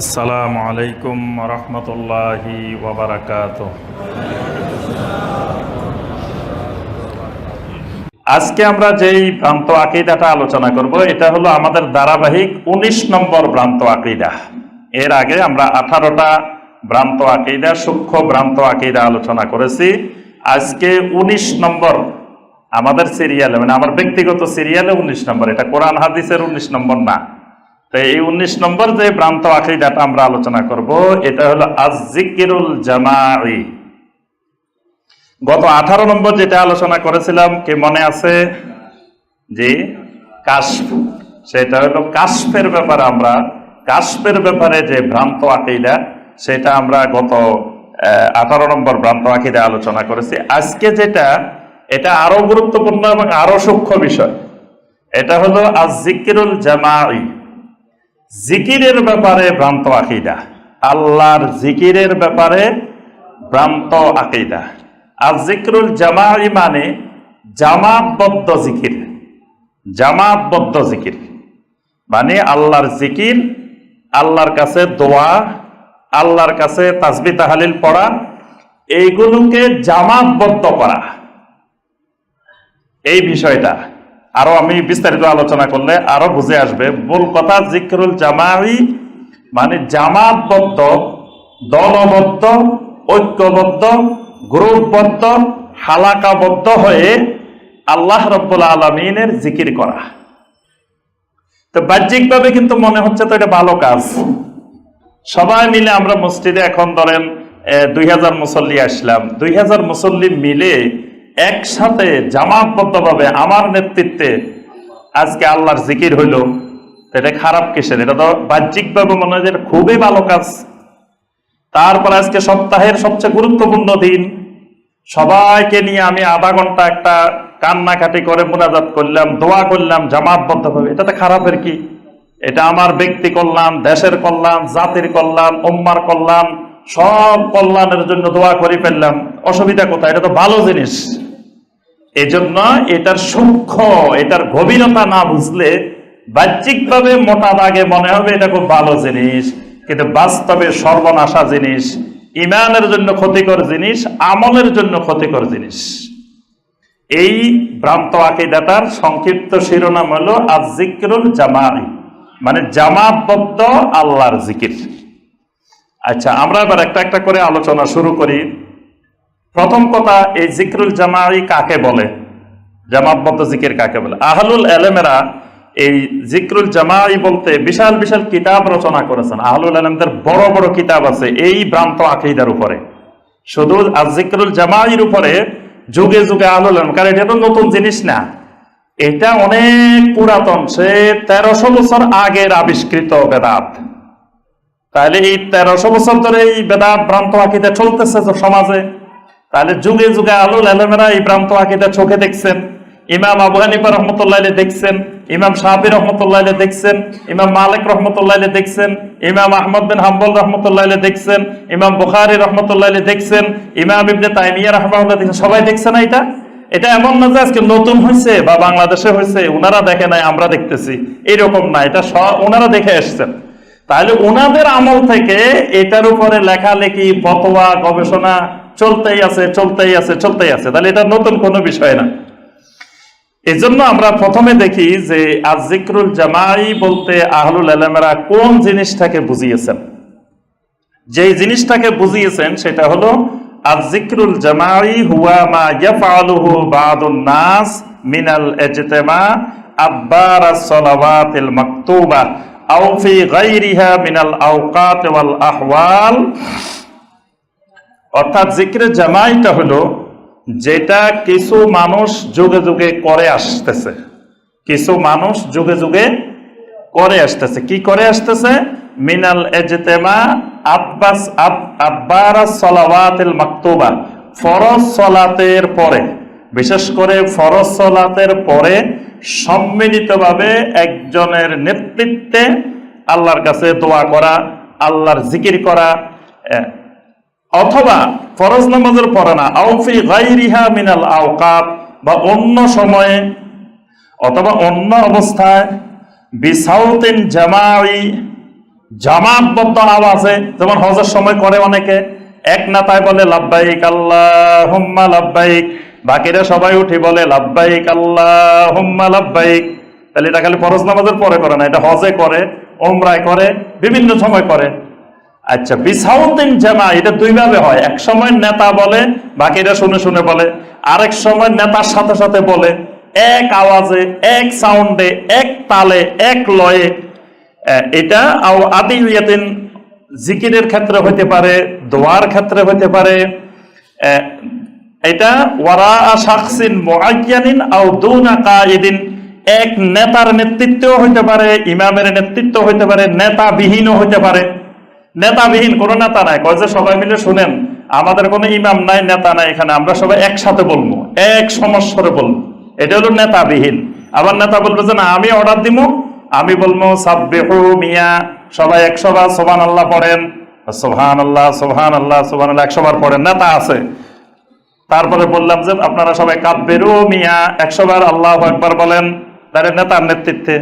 আসসালামু আলাইকুম রহমতুল্লাহি আজকে আমরা যেই ভ্রান্ত আকিদাটা আলোচনা করব, এটা হলো আমাদের ধারাবাহিক ১৯ নম্বর ভ্রান্ত আকিদা। এর আগে আমরা আঠারোটা ভ্রান্ত আকিদা, সূক্ষ্ম ভ্রান্ত আকিদা আলোচনা করেছি। আজকে ১৯ নম্বর আমাদের সিরিয়ালে মানে আমার ব্যক্তিগত সিরিয়ালে ১৯ নম্বর, এটা কোরআন হাদিসের ১৯ নম্বর না। তো এই উনিশ নম্বর যে ভ্রান্ত আকিদাটা আমরা আলোচনা করব, এটা হলো আজিকিরুল জামাই গত আঠারো নম্বর যেটা আলোচনা করেছিলাম, কে মনে আছে? যে কাশফ। সেটা হলো কাশফের ব্যাপারে আমরা, কাশফের ব্যাপারে যে ভ্রান্ত আকিদা, সেটা আমরা গত আঠারো নম্বর ভ্রান্ত আকিদা আলোচনা করেছি। আজকে যেটা, এটা আরও গুরুত্বপূর্ণ এবং আরও সূক্ষ্ম বিষয়। এটা হলো আজিকিরুল জামাই জিকিরের ব্যাপারে ভ্রান্ত আকিদা। আল্লাহর জিকিরের ব্যাপারে ভ্রান্ত আকিদা। আর জিক্রুল জামাই মানে জামাতবদ্ধ জিকির। জামাতবদ্ধ জিকির। মানে আল্লাহর জিকির, আল্লাহর কাছে দোয়া, আল্লাহর কাছে তাসবি তাহালিল পড়া, এইগুলোকে জামাতবদ্ধ করা। এই বিষয়টা আরও আমি বিস্তারিত আলোচনা করলে আরও বুঝে আসবে। মূল কথা জিক্রুল জামাই মানে জামাতবদ্ধ, দলবদ্ধ, ঐক্যবদ্ধ, গ্রুপবদ্ধ, হালাকাবদ্ধ হয়ে আল্লাহ রব্বুল আলমিনের জিকির করা। তো বাহ্যিকভাবে কিন্তু মনে হচ্ছে তো এটা ভালো কাজ। সবাই মিলে আমরা মসজিদে এখন ধরেন দুই হাজার মুসল্লি আসলাম। দুই হাজার মুসল্লি মিলে একসাথে জামাতবদ্ধভাবে আমার নেতৃত্বে আজকে আল্লাহর জিকির হইল। এটা খারাপ কিসের? এটা তো বাহ্যিকভাবে মনে হয় খুবই ভালো কাজ। তারপর আজকে সপ্তাহের সবচেয়ে গুরুত্বপূর্ণ দিন। সবাইকে নিয়ে আমি আধা ঘণ্টা একটা কান্নাকাটি করে মোনাজাত করলাম, দোয়া করলাম, জামাতবদ্ধভাবে। এটা তো খারাপের কি? এটা আমার ব্যক্তি কল্যাণ, দেশের কল্যাণ, জাতির কল্যাণ, উম্মার কল্যাণ, সব কল্যাণের জন্য দোয়া করে ফেললাম। অসুবিধা কোথায়? এটা তো ভালো জিনিস। এজন্য এটার সূক্ষ্ম, এটার গভীরতা না বুঝলে বাহ্যিকভাবে মোটা দাগে মনে হবে এটা খুব ভালো জিনিস, কিন্তু বাস্তবে সর্বনাশা জিনিস, ইমানের জন্য ক্ষতিকর জিনিস, আমলের জন্য ক্ষতিকর জিনিস। এই ভ্রান্ত আকিদাটার সংক্ষিপ্ত শিরোনাম হলো আজ জিক্রুল জামাই মানে জামাতবদ্ধ আল্লাহর জিকির। আচ্ছা আমরা এবার একটা একটা করে আলোচনা শুরু করি। প্রথম কথা এই জিক্রুল জামাই কাকে বলে? জামাতবদ্ধ জিকির কাকে বলে? আহলুল এলেমেরা এই জিক্রুল জামাই বলতে বিশাল বিশাল কিতাব রচনা করেছেন। আহলুল আলমদের বড় বড় কিতাব আছে এই ভ্রান্ত আকিদার উপরে। শুধু আর জিক্রুল জামাইয়ের উপরে যুগে যুগে আহলুল আলম কারণ এটা তো নতুন জিনিস না। এটা অনেক পুরাতন, সে তেরোশো বছর আগের আবিষ্কৃত বেদাত। তাহলে এই তেরোশো বছর ধরে এই বেদাত ভ্রান্ত আকিদা চলতেছে সমাজে। তাহলে যুগে যুগে আলুল আলমেরা এই ভ্রান্ত আকিদা চোখে দেখছেন। ইমাম আবু হানিফা রহমতুল্লাহ দেখছেন, ইমাম শাহাবি রহমতুল্লাহ দেখছেন, ইমাম মালিক রহমতুল্লাহ দেখছেন, ইমাম আহমদ বিন হাম্বল রহমতুল্লাহ দেখছেন, ইমাম বুখারি রহমতুল্লাহ দেখছেন, ইমাম ইবনে তাইমিয়া রহমাউল্লাহ দেখছেন। সবাই দেখছে না এটা? এটা এমন না যে আজকে নতুন হয়েছে বা বাংলাদেশে হয়েছে ওনারা দেখে নাই, আমরা দেখতেছি। এরকম না, এটা ওনারা দেখে এসছেন তাহলে ওনাদের আমল থেকে এটার উপরে লেখালেখি, ফতোয়া, গবেষণা চলতেই আছে চলতেই আছে চলতেই আছে। তাহলে এটা নতুন কোনো বিষয় না। এজন্য আমরা প্রথমে দেখি যে আজিক্রুল জামাই বলতে আহলুল আলমেরা কোন জিনিসটাকে বুঝিয়েছেন? যে জিনিসটাকে বুঝিয়েছেন সেটা হলো আজিক্রুল জামাই হুয়া মা ইয়াফআলুহু বাদুন নাস মিনাল ইজতিমা আব্বার as-সালাওয়াতিল মাকতুবা আও ফি গায়রিহা মিনাল আওকাত ওয়াল আহওয়াল। অর্থাৎ জিক্রে জামাইটা হলো যেটা কিছু মানুষ যুগে যুগে করে আসতেছে। কিছু মানুষ যুগে যুগে করে আসতেছে। কি করে আসতেছে? মিনাল এজতেমা আব্বাস আব্বার সলাওয়াতিল মাকতুবা। ফরজ সলাতের পরে, বিশেষ করে ফরজ সলাতের পরে সম্মিলিতভাবে একজনের নেতৃত্বে আল্লাহর কাছে দোয়া করা, আল্লাহর জিকির করা অথবা ফরজ নামাজের পরে না আউফি গাইরিহা মিনাল আওকাত, বা অন্য সময়ে অথবা অন্য অবস্থায় বিসাউতিন জামাই জামাতবদ্ধ আওয়াজে যেমন হজের সময় করে অনেকে, এক নেতায় বলে লাভবাহিক আল্লাহ হুম্মা লাভবাহিক বাকিরা সবাই উঠে বলে লাভবাহিক আল্লাহ হুম্মা লাভবাহিক তাহলে এটা খালি ফরজ নামাজের পরে করে না, এটা হজে করে ওমরায় করে, বিভিন্ন সময় করে। আচ্ছা বিসাউদ্দিন জামা, এটা দুই ভাবে হয়। এক সময় নেতা বলে, বাকিরা শুনে শুনে বলে। আরেক সময় নেতার সাথে সাথে বলে, এক আওয়াজে, এক সাউন্ডে এক তালে, এক লয়ে। এটা আদি ইয়াতিন জিকিরের ক্ষেত্রে হতে পারে, দোয়ার ক্ষেত্রে হতে পারে। এটা ওয়ারা শাকসিন মুআয়্যানিন আও দুনা কায়িদিন এক নেতার নেতৃত্ব হইতে পারে, ইমামের নেতৃত্ব হইতে পারে নেতা বিহীনও হইতে পারে। নেতাবিহীন কোনো নেতা নাই। কয় যে সবাই মিলে শুনেন, আমাদের কোনো ইমাম নাই, নেতা নাই এখানে, আমরা সবাই একসাথে বলব, এক সমস্বরে বলব। এটা হলো নেতাবিহীন। আবার নেতা বলবে যে, না, আমি অর্ডার দিব আমি বলব, সাব্বিহু মিয়া, সবাই একশো বার সোহান আল্লাহ পড়েন। সোহান আল্লাহ সোহান আল্লাহ সোহান আল্লাহ একশো বার পড়েন, নেতা আছে। তারপরে বললাম যে, আপনারা সবাই কাব্যেরও মিয়া, একশো বার আল্লাহ একবার বলেন। তাদের নেতার নেতৃত্বে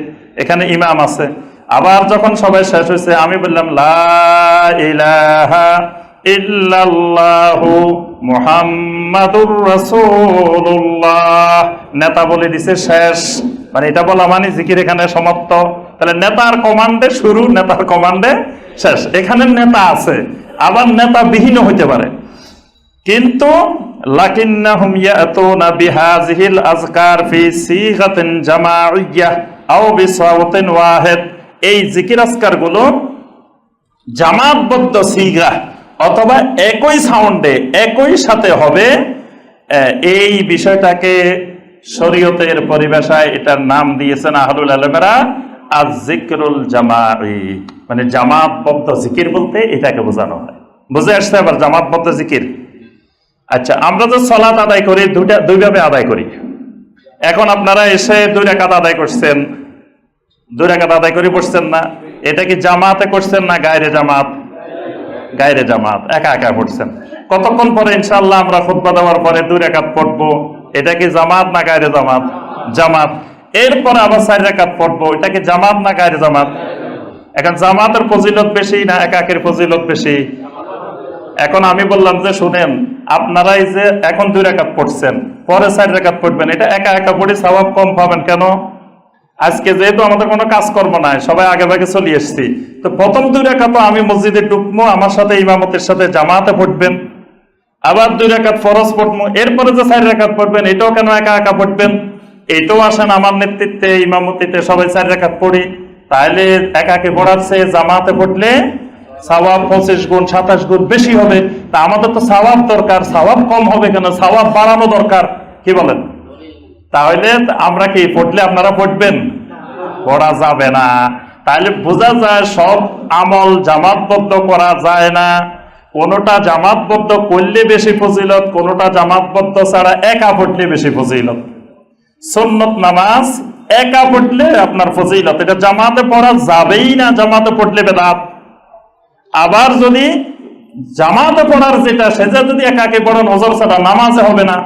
এখানে ইমাম আছে। আবার যখন সবাই শেষ হয়েছে, আমি বললাম ইল্লাল্লাহু মুহাম্মাদুর রাসূলুল্লাহ। নেতা বলে দিছে, শেষ। মানে এটা বলা মানে জিকির এখানে সমাপ্ত। তাহলে নেতার কমান্ডে শুরু, নেতার কমান্ডে শেষ। এখানে নেতা আছে, আবার নেতা বিহীন হইতে পারে। কিন্তু, লাকিন্নাহুম ইয়াতুনা বিহাযিহিল আযকার ফি সিগাতিন জামাইয়্যাহ আও বিসাওতিন ওয়াহিদ। এই জিকির আজকারগুলো জামাতবদ্ধ সিগা অথবা একই সাউন্ডে, একই সাথে হবে। এই বিষয়টাকে শরীয়তের পরিভাষায় এটার নাম দিয়েছেন আহলুল আলমেরা আজ জিকরুল জামাই মানে জামাতবদ্ধ জিকির বলতে এটাকে বোঝানো হয়। বুঝে আসছে আবার জামাতবদ্ধ জিকির? আচ্ছা আমরা তো সলাত আদায় করি, দুইটা দুইভাবে আদায় করি। এখন আপনারা এসে দুই রাকাত আদায় করছেন। দুই রাকাত আদায় করে বসছেন না। এটা কি জামাতে করছেন না গায়রে জামাত? গায়রে জামাত। একা একা পড়ছেন কতক্ষণ পরে ইনশাল্লাহ আমরা খুতবা দেওয়ার পরে দুই রাকাত পড়ব? এটা কি জামাত না গায়রে জামাত? জামাত। এরপরে আবার চার রাকাত পড়ব। এটা কি জামাত না গায়রে জামাত? এখন জামাতের ফজিলত বেশি না একাকের ফজিলত বেশি? এখন আমি বললাম যে, শুনেন, আপনারাই যে এখন দুই রেখাত পড়ছেন, পরে চার রেখাত পড়বেন, এটা একা একা পড়ে স্বভাব কম পাবেন কেন? আজকে যেহেতু আমাদের কোনো কাজকর্ম নাই, সবাই আগে ভাগে চলে এসছি। তো প্রথম দুই রেখা তো আমি মসজিদে ঢুকবো, আমার সাথে ইমামতের সাথে জামাতে পড়বেন। আবার দুই রেখাত ফরজ পড়ব, এরপরে যে চার রেখাত পড়বেন, এটাও কেন একা একা পড়বেন? এটাও আসেন আমার নেতৃত্বে, ইমামতিতে সবাই চার রেখাত পড়ি। তাহলে একাকে পড়াচ্ছে জামাতে পড়লে সাওয়াব পঁচিশ গুণ, সাতাশ গুণ বেশি হবে। তা আমাদের তো সাওয়াব দরকার, সাওয়াব কম হবে কেন? সাওয়াব বাড়ানো দরকার, কি বলেন? তাহলে আমরা কি পড়লে আপনারা পড়বেন পড়া যাবে না। তাহলে বোঝা যায় সব আমল জামাতবদ্ধ করা যায় না। কোনোটা জামাতবদ্ধ করলে বেশি ফজিলত কোনোটা জামাতবদ্ধ ছাড়া একা পড়লে বেশি ফজিলত। সুন্নত নামাজ একা পড়লে আপনার ফজিলত। এটা জামাতে পড়া যাবেই না জামাতে পড়লে বেদাত। আবার যদি জামাতে পড়ার যেটা সেটা যদি একাকে পড়েন নজর ছাড়া নামাজে হবে না।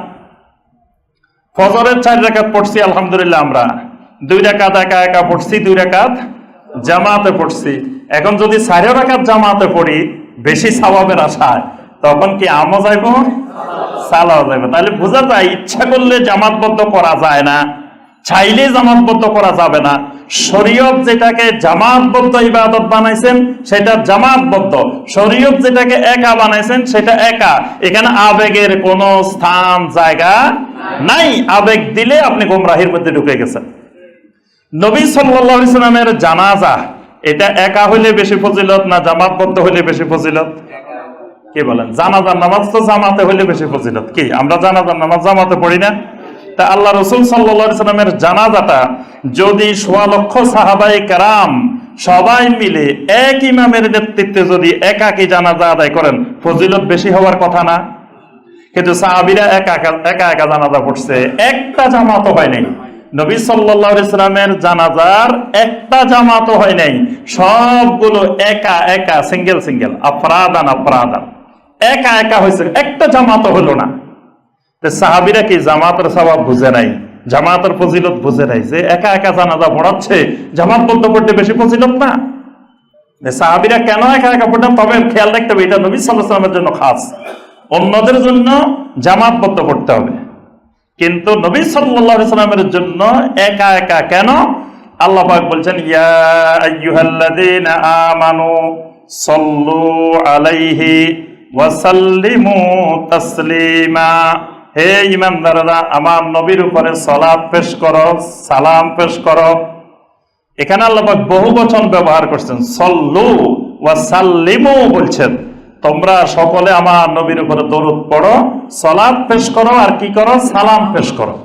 ফজরের চার রেখাত পড়ছি, আলহামদুলিল্লাহ আমরা। দুই রেখাত একা একা পড়ছি, দুই রেখাত জামাতে পড়ছি। এখন যদি চার রেখাত জামাতে পড়ি, বেশি স্বভাবের আশায়, তখন কি আমও যাইব? সালাও যাইব। তাহলে বোঝা যায়, ইচ্ছা করলে জামাতবদ্ধ করা যায় না চাইলে জামাতবদ্ধ করা যাবে না। শরীয়ত যেটাকে জামাতবদ্ধ ইবাদত বানাইছেন, সেটা জামাতবদ্ধ। শরীয়ত যেটাকে একা বানাইছেন, সেটা একা। এখানে আবেগের কোনো স্থান, জায়গা নাই। আবেগ দিলে আপনি গোমরাহির মধ্যে ঢুকে গেছেন। নবী সাল্লাল্লাহু আলাইহি সাল্লামের জানাজা, এটা একা হইলে বেশি ফজিলত না জামাতবদ্ধ হইলে বেশি ফজিলত? কি বলেন? জানাজার নামাজ তো জামাতে হইলে বেশি ফজিলত। কি, আমরা জানাজার নামাজ জামাতে পড়ি না? তা আল্লাহ রসুল সাল্লা সাল্লামের জানাজাটা যদি সোয়া লক্ষ সাহাবাই কারাম সবাই মিলে এক ইমামের নেতৃত্বে যদি একাকি জানাজা আদায় করেন, ফজিলত বেশি হওয়ার কথা না? কিন্তু সাহাবিরা একা একা একা জানাজা পড়ছে, একটা জামাতও হয় নাই। নবী সাল্লাল্লাহু আলাইহি সাল্লামের জানাজার একটা জামাতও হয় নাই। সবগুলো একা একা, সিঙ্গেল সিঙ্গেল, আফরাদান আফরাদান। একা একা হয়েছে, একটা জামাতও হলো না। সাহাবিরা কি জামাতের স্বভাব বুঝে নাই? জামাতের ফজিলত বুঝে নাই? যে একা একা জানাজা পড়াচ্ছে, জামাত বলতে পড়তে বেশি ফজিলত না। সাহাবিরা কেন একা একা পড়তেন তবে খেয়াল রাখতে হবে, এটা নবী সাল্লাহ সাল্লামের জন্য খাস। অন্যদের জন্য জামাতবদ্ধ পড়তে হবে। কিন্তু নবী আলাইহি সাল্লামের জন্য একা একা কেন? আল্লাহ পাক বলছেন, ইয়া আমানু সাল্লু আলাইহি ওয়া সাল্লিমু তাসলিমা। হে ঈমানদাররা আমার নবীর উপরে সালাত পেশ করো, সালাম পেশ করো। এখানে আল্লাহ বহু বচন ব্যবহার করছেন। সল্লু ওয়া সাল্লিমু বলছেন, তোমরা সকলে আমার নবীর উপরে দরুদ পড়ো, সালাত পেশ করো, আর কি করো? সালাম পেশ করো।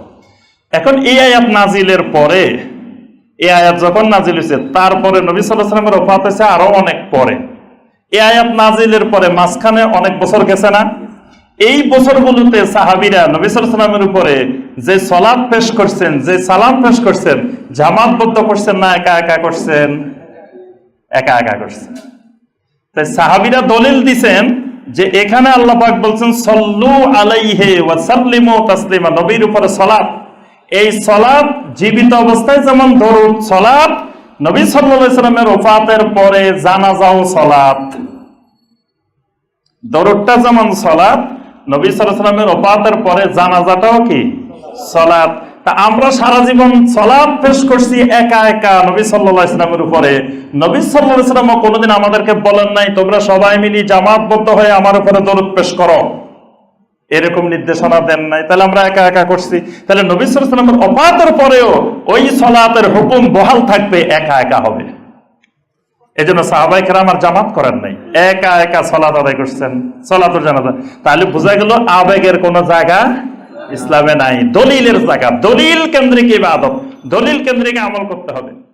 এখন এই আয়াত নাজিলের পরে, এই আয়াত যখন নাজিল হয়েছে, তারপরে নবী সাল্লাহ সাল্লামের ওফাত হয়েছে আরও অনেক পরে। এই আয়াত নাজিলের পরে মাঝখানে অনেক বছর গেছে না? এই বছরগুলোতে সাহাবিরা নবী সাল্লাল্লাহু আলাইহি সাল্লামের উপরে যে সলাদ পেশ করছেন, যে সালাম পেশ করছেন, জামাতবদ্ধ করছেন না, একা একা করছেন? একা একা করছেন। তাই সাহাবিরা দলিল দিছেন যে এখানে আল্লাহ বলছেন, সল্লু আলাইহে ওয়াসাল্লিমু তাসলিমা নবীর উপরে সালাত। এই সালাত জীবিত অবস্থায় যেমন দরুদ সালাত, নবী সাল্লাল্লাহু আলাইহি সাল্লামের ওফাতের পরে জানাজাও সালাত। দরুদটা যেমন সালাত নবী সাল্লামের ওফাতের পরে জানাজাটাও কি? সালাত। তা আমরা সারা জীবন সালাত পেশ করছি একা একা নবী সাল্লাল্লাহু আলাইহি সাল্লামের উপরে। নবী সাল্লাল্লাহু আলাইহি সাল্লাম কোনোদিন আমাদেরকে বলেন নাই, তোমরা সবাই মিলি জামাতবদ্ধ হয়ে আমার উপরে দরুদ পেশ করো। এরকম নির্দেশনা দেন নাই। তাহলে আমরা একা একা করছি। তাহলে নবী সাল্লাল্লাহু আলাইহি সাল্লামের ওফাতের পরেও ওই সলাতের হুকুম বহাল থাকবে, একা একা হবে। এই জন্য সাহাবাই কেরাম আর জামাত করেন নাই। একা একা সলাত আদায় করছেন সলাতুর জানাজা। তাহলে বোঝা গেল আবেগের কোন জায়গা ইসলামে নাই। দলিলের জায়গা। দলিল কেন্দ্রিক ইবাদত। দলিল কেন্দ্রিক আমল করতে হবে।